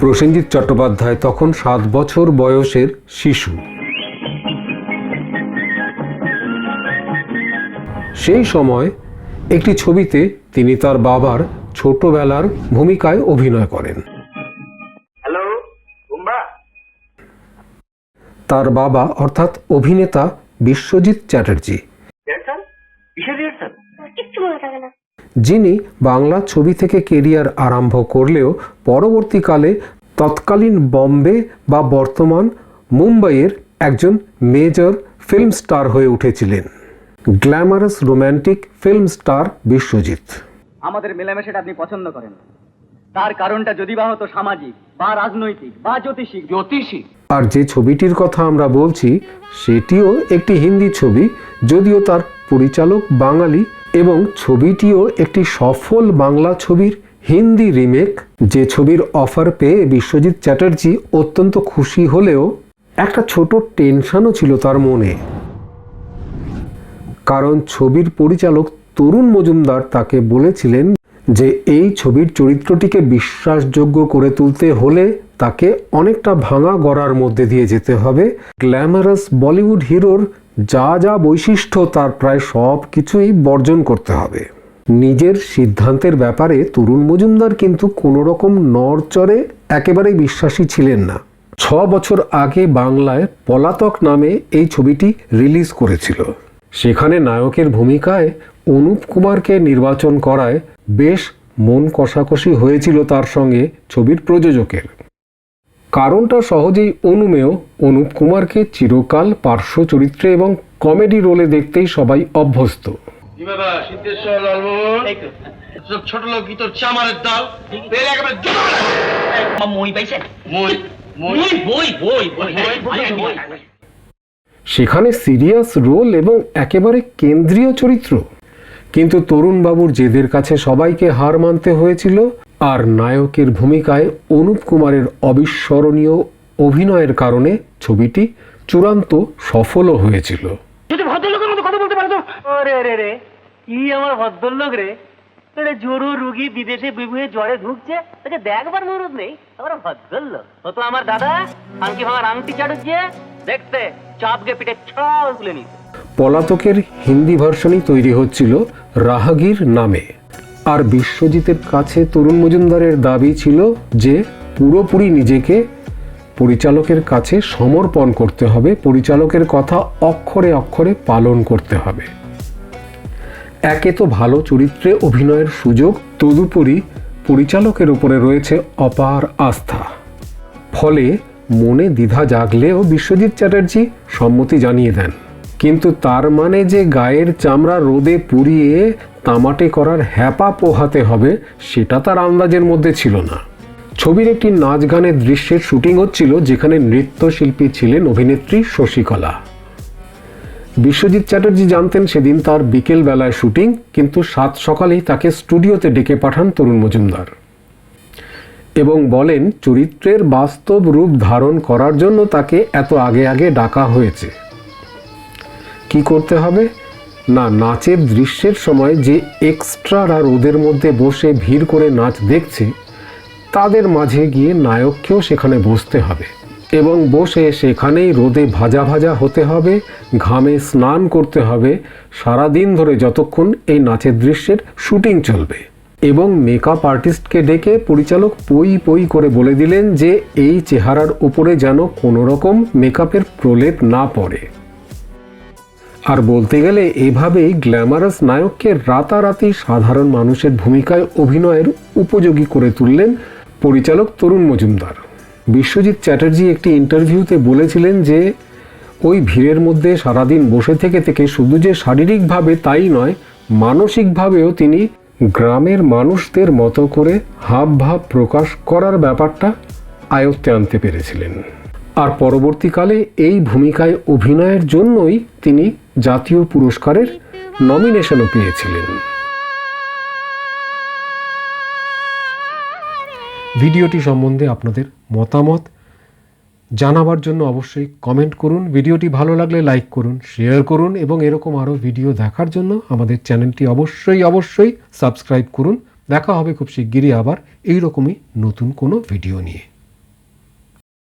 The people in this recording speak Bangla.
প্রসেনজিৎ চট্টোপাধ্যায় তখন সাত বছর বয়সের শিশু। সেই সময় একটি ছবিতে তিনি তার বাবার ছোটবেলার ভূমিকায় অভিনয় করেন। তার বাবা অর্থাৎ অভিনেতা বিশ্বজিৎ চ্যাটার্জি। যিনি বাংলা ছবি থেকে কেরিয়ার আরম্ভ করলেও পরবর্তীকালে তৎকালীন বম্বে বা বর্তমান মুম্বাইয়ের একজন মেজর ফিল্ম স্টার হয়ে উঠেছিলেন। Glamorous romantic film star Biswajit. আমাদের মেলামেশাটা আপনি পছন্দ করেন। তার কারণটা যদি বা হতো সামাজিক বা রাজনৈতিক বা জ্যোতিষিক। জ্যোতিষিক? আর যে ছবিটির কথা আমরা বলছি, সেটিও একটি হিন্দি ছবি, যদিও তার পরিচালক বাঙালি এবং ছবিটিও একটি সফল বাংলা ছবির হিন্দি রিমেক। যে ছবির অফার পেয়ে বিশ্বজিৎ চ্যাটার্জি অত্যন্ত খুশি হলেও একটা ছোট টেনশনও ছিল তার মনে। কারণ ছবির পরিচালক তরুণ মজুমদার তাকে বলেছিলেন যে, এই ছবির চরিত্রটিকে বিশ্বাসযোগ্য করে তুলতে হলে তাকে অনেকটা ভাঙা গড়ার মধ্যে দিয়ে যেতে হবে। গ্ল্যামারাস বলিউড হিরোর যা যা বৈশিষ্ট্য তার প্রায় সব কিছুই বর্জন করতে হবে। নিজের সিদ্ধান্তের ব্যাপারে তরুণ মজুমদার কিন্তু কোনো রকম নড়চড়ে একেবারেই বিশ্বাসী ছিলেন না। ছ বছর আগে বাংলায় পলাতক নামে এই ছবিটি রিলিজ করেছিল। সেখানে নায়কের ভূমিকায় অনুপ কুমারকে নির্বাচন করায় বেশ মন কষাকষি হয়েছিল তার সঙ্গে ছবির প্রযোজকের। কারণটা সহজেই অনুমেয়। অনুপ কুমারকে চিরকাল পার্শ্ব চরিত্রে এবং কমেডি রোলে দেখতেই সবাই অভ্যস্ত। ছোট লোক চামারের দল পেলে একেবারে মই মই। সেখানে সিরিয়াস রোল এবং একেবারে কেন্দ্রীয় চরিত্র। কিন্তু তরুণবাবুর জেদের কাছে সবাইকে হার মানতে হয়েছিল আর নায়কের ভূমিকায় অনুপ কুমারের অবিস্মরণীয় অভিনয়ের কারণে ছবিটি চূড়ান্ত সফলও হয়েছিল। যদি ভদ্রলোকের মতো কথা বলতে পারো তো? ওরে রে রে কি আমার ভদ্রলোক রে? তোরে জরু রুগী বিদেশে বিভুয়ে জ্বরে ঢুকছে তোকে দেখবার মরুদ নেই। আমার ভদ্রলোক। ও তো আমার দাদা। আংটি ভাঙার আংটি চাটুচ্ছে দেখতে চাপকে পিঠে ছল তুলে নিতে পলাতকের হিন্দি ভার্সনই তৈরি হচ্ছিল রাহাগীর নামে। আর বিশ্বজিতের কাছে তরুণ মজুমদারের দাবি ছিল যে পুরোপুরি নিজেকে পরিচালকের কাছে সমর্পণ করতে হবে, পরিচালকের কথা অক্ষরে অক্ষরে পালন করতে হবে। একে তো ভালো চরিত্রে অভিনয়ের সুযোগ, তদুপরি পরিচালকের উপরে রয়েছে অপার আস্থা। ফলে মনে দ্বিধা জাগলেও বিশ্বজিৎ চ্যাটার্জি সম্মতি জানিয়ে দেন। কিন্তু তার মানে যে গায়ের চামড়া রোদে পুড়িয়ে তামাটে করার হ্যাপা পোহাতে হবে সেটা তার আন্দাজের মধ্যে ছিল না। ছবির একটি নাচ গানের দৃশ্যের শুটিং হচ্ছিল যেখানে নৃত্যশিল্পী ছিলেন অভিনেত্রী শশীকলা। বিশ্বজিৎ চ্যাটার্জি জানতেন সেদিন তার বিকেল বেলায় শুটিং, কিন্তু সাত সকালেই তাকে স্টুডিওতে ডেকে পাঠান তরুণ মজুমদার। এবং বলেন, চরিত্রের বাস্তব রূপ ধারণ করার জন্য তাকে এত আগে আগে ডাকা হয়েছে। কি করতে হবে? না, নাচের দৃশ্যের সময় যে এক্সট্রারা ওদের মধ্যে বসে ভিড় করে নাচ দেখছে, তাদের মাঝে গিয়ে নায়ককেও সেখানে বসতে হবে। এবং বসে সেখানেই রোদে ভাজা ভাজা হতে হবে, ঘামে স্নান করতে হবে, সারাদিন ধরে যতক্ষণ এই নাচের দৃশ্যের শুটিং চলবে। এবং মেকআপ আর্টিস্টকে ডেকে পরিচালক পই পই করে বলে দিলেন যে, এই চেহারার উপরে যেন কোনো রকম মেকআপের প্রলেপ না পড়ে। আর বলতে গেলে এভাবেই গ্ল্যামারাস নায়ককে রাতারাতি সাধারণ মানুষের ভূমিকায় অভিনয়ের উপযোগী করে তুললেন পরিচালক তরুণ মজুমদার। বিশ্বজিৎ চ্যাটার্জি একটি ইন্টারভিউতে বলেছিলেন যে, ওই ভিড়ের মধ্যে সারাদিন বসে থেকে থেকে শুধু যে শারীরিকভাবে তাই নয়, মানসিকভাবেও তিনি গ্রামের মানুষদের মতো করে হাব ভাব প্রকাশ করার ব্যাপারটা আয়ত্তে আনতে পেরেছিলেন। আর পরবর্তীকালে এই ভূমিকায় অভিনয়ের জন্যই তিনি জাতীয় পুরস্কারের নমিনেশনও পেয়েছিলেন। ভিডিওটি সম্বন্ধে আপনাদের মতামত জানাবার জন্য অবশ্যই কমেন্ট করুন। ভিডিওটি ভালো লাগলে লাইক করুন শেয়ার করুন এবং এরকম আরও ভিডিও দেখার জন্য আমাদের চ্যানেলটি অবশ্যই অবশ্যই সাবস্ক্রাইব করুন। দেখা হবে খুব শিগগিরই আবার এইরকমই নতুন কোনো ভিডিও নিয়ে।